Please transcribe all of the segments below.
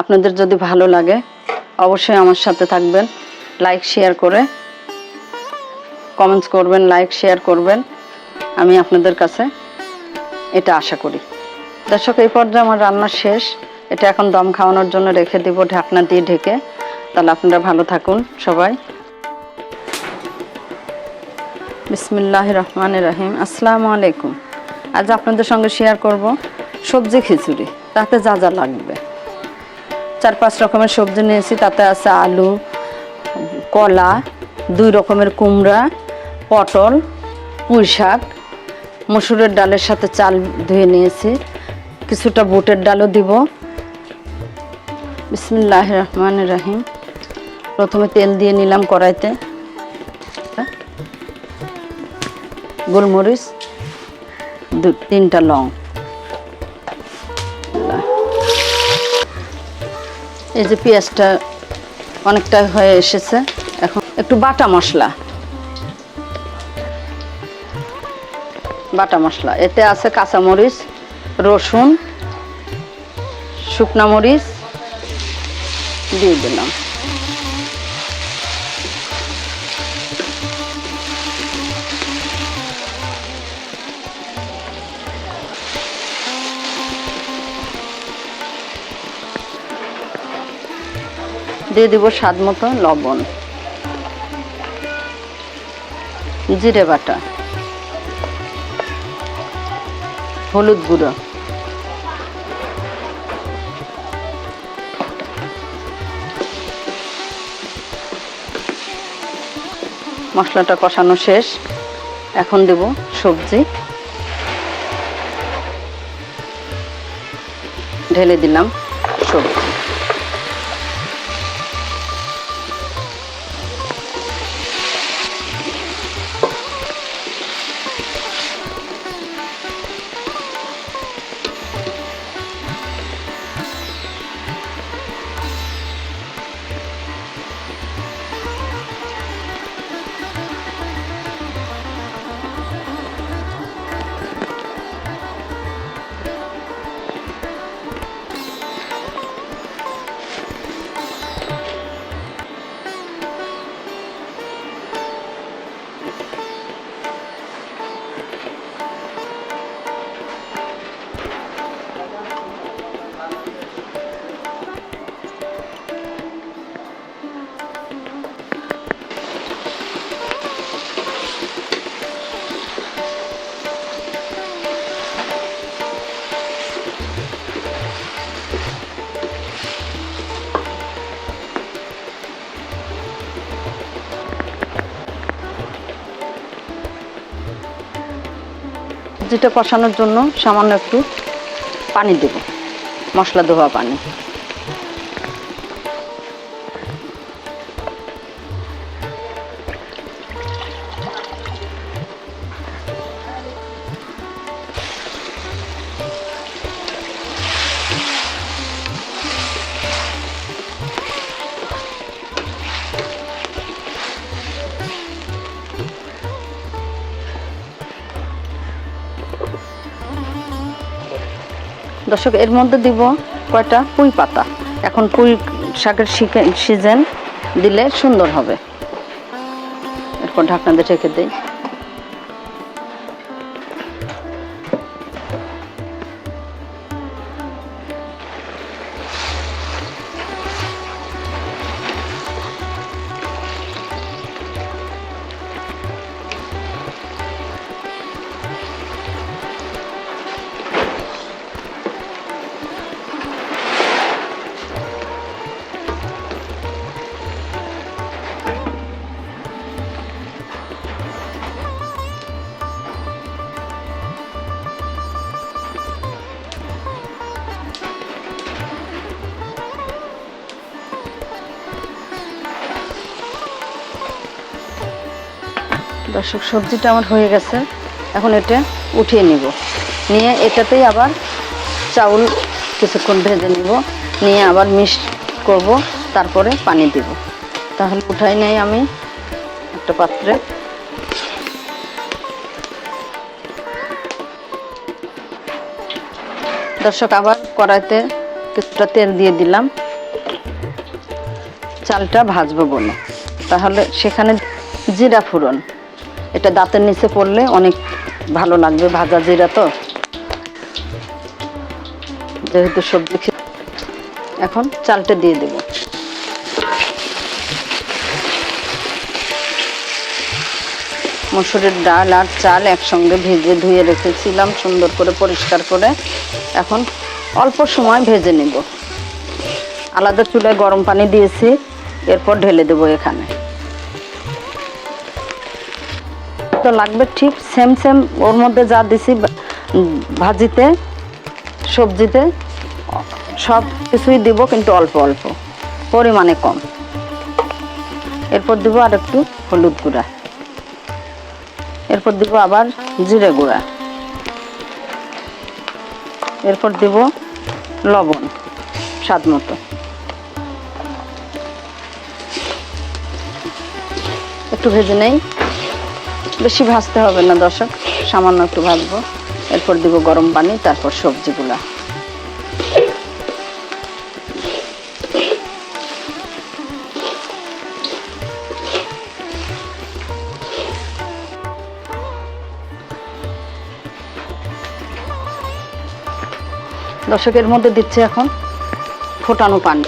আপনাদের যদি ভালো লাগে, অবশ্যই আমার সাথে থাকবেন লাইক শেয়ার করে কমেন্টস করবেন লাইক শেয়ার করবেন। আমি আপনাদের কাছে এটা আশা করি। দর্শক, এই পর্যায়ে আমার রান্না শেষ। এটা এখন দম খাওয়ানোর জন্য রেখে দিব, ঢাকনা দিয়ে ঢেকে। তাহলে আপনারা ভালো থাকুন সবাই। বিসমিল্লাহ রহমান রহিম। আসসালামু আলাইকুম। আজ আপনাদের সঙ্গে শেয়ার করব সবজি খিচুড়ি। তাতে যা যা লাগবে। চার পাঁচ রকমের সবজি নিয়েছি, তাতে আছে আলু, কলা, দুই রকমের কুমড়া, পটল, পুঁই শাক, মসুরের ডালের সাথে চাল ধুয়ে নিয়েছি। কিছুটা বুটের ডালও দিব। বিসমিল্লাহ রহমান রাহিম। প্রথমে তেল দিয়ে নিলাম কড়াইতে। গোলমরিচ দু তিনটা লং। এই যে পেঁয়াজটা অনেকটা হয়ে এসেছে। এখন একটু বাটা মশলা। বাটা মশলা। এতে আছে কাঁচামরিচ, রসুন, শুকনা মরিচ, দিয়ে দিলাম। দিয়ে দিব স্বাদ মতো লবণ। জিরে বাটা। হলুদ গুঁড়ো। মশলাটা কষানো শেষ। এখন দেব সবজি। ঢেলে দিলাম সবজি। সবজিটা কষানোর জন্য সামান্য একটু পানি দেব মশলা ধোয়া পানি। দর্শক, এর মধ্যে দিব কয়টা? পুঁই পাতা। এখন পুঁই শাকের সিজন দিলে সুন্দর হবে। এরপর ঢাকনা দিয়ে ঢেকে দিই। দর্শক, সবজিটা আমার হয়ে গেছে। এখন এটা উঠিয়ে নিব। নিয়ে এটাতেই আবার চাউল কিছুক্ষণ ভেজে নিব। নিয়ে আবার মিক্স করব, তারপরে পানি দিব। তাহলে উঠাই নেই আমি একটা পাত্রে। দর্শক, আবার কড়াইতে কিছুটা তেল দিয়ে দিলাম। চালটা ভাজবো বলে। তাহলে সেখানে জিরা ফোড়ন। এটা দাঁতের নিচে পড়লে অনেক ভালো লাগবে, ভাজা জিরা তো। যেহেতু সবজি এখন চালটা দিয়ে দেব। মসুরের ডাল আর চাল একসঙ্গে ভেজে ধুয়ে রেখেছিলাম, সুন্দর করে পরিষ্কার করে। এখন অল্প সময় ভেজে নেব। আলাদা চুলায় গরম পানি দিয়েছি, এরপর ঢেলে দেবো এখানে। তো লাগবে ঠিক সেম সেম ওর মধ্যে যা দিছি ভাজিতে, সবজিতে, সব কিছুই দিব কিন্তু অল্প অল্প, পরিমাণে কম। এরপর দিব আর একটু হলুদ গুঁড়া। এরপর দিব আবার জিরে গুঁড়া। এরপর দিব লবণ, স্বাদ মতো। একটু ভেজে নেই। বেশি ভাজতে হবে না, দর্শক। সামান্য একটু ভাজবো। এরপর দিব গরম পানি, তারপর সবজিগুলা। দর্শকের মধ্যে দিচ্ছে এখন ফোটানো পানি।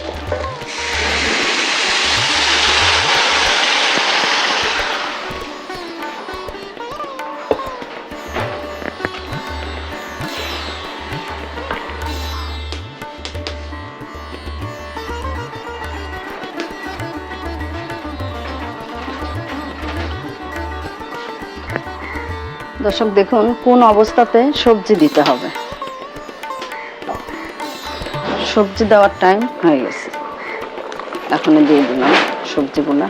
দর্শক দেখুন, কোন অবস্থাতে সবজি দিতে হবে। সবজি দেওয়ার টাইম হয়ে গেছে। এখন দিয়ে দিলাম সবজিগুলা।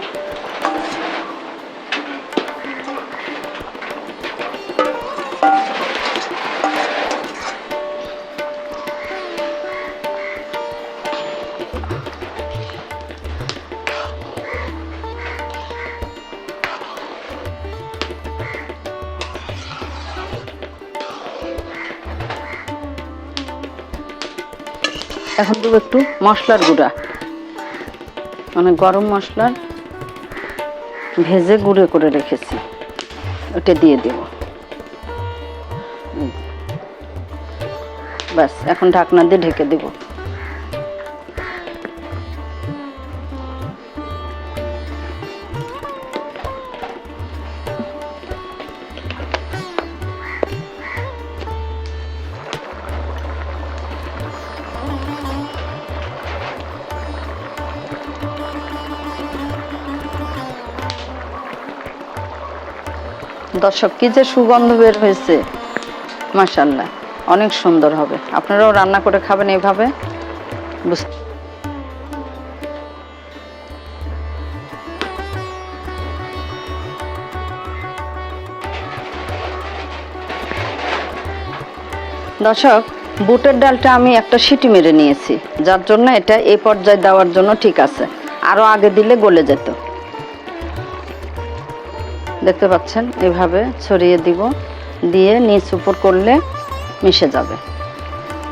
এখন দেবো একটু মশলার গুঁড়া। মানে গরম মশলার ভেজে গুঁড়ো করে রেখেছি। ওটা দিয়ে দেব। ব্যাস, এখন ঢাকনা দিয়ে ঢেকে দেব। দর্শক, কি যে সুগন্ধ বের হয়েছে। মাশাল্লাহ অনেক সুন্দর হবে। আপনারাও রান্না করে খাবেন এইভাবে বুঝ- দর্শক, বুটের ডালটা আমি একটা সিটি মেরে নিয়েছি, যার জন্য এটা এই পর্যায়ে দেওয়ার জন্য ঠিক আছে। আরও আগে দিলে গলে যেত। দেখতে পাচ্ছেন, এভাবে ছড়িয়ে দিব, দিয়ে নিচ উপর করলে মিশে যাবে।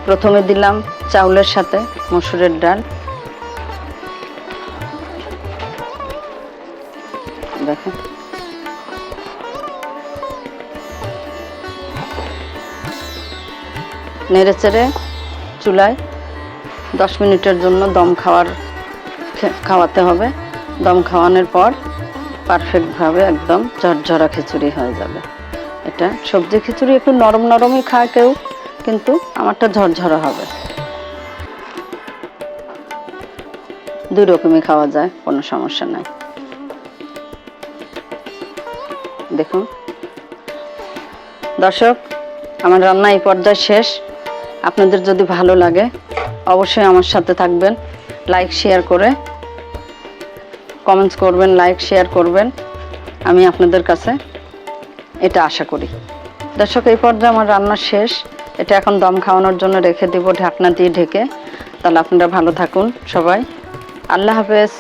প্রথমে দিলাম চাউলের সাথে মসুরের ডাল। দেখেন। নেড়ে চেড়ে চুলায় দশ মিনিটের জন্য দম খাওয়ার খাওয়াতে হবে। দম খাওয়ানোর পর পারফেক্টভাবে একদম ঝরঝরা খিচুড়ি হয়ে যাবে। এটা সবজি খিচুড়ি একটু নরম নরমই খায় কেউ, কিন্তু আমারটা ঝরঝরা হবে। দুই রকমই খাওয়া যায়, কোনো সমস্যা নাই। দেখুন। দর্শক, আমার রান্না এই পর্যায়ে শেষ। আপনাদের যদি ভালো লাগে, অবশ্যই আমার সাথে থাকবেন। লাইক, শেয়ার করে কমেন্টস করবেন লাইক শেয়ার করবেন। আমি আপনাদের কাছে এটা আশা করি। দর্শক, এই পর্যায়ে আমার রান্না শেষ। এটা এখন দম খাওয়ানোর জন্য রেখে দেব, ঢাকনা দিয়ে ঢেকে। তাহলে আপনারা ভালো থাকুন সবাই। আল্লাহ হাফেজ।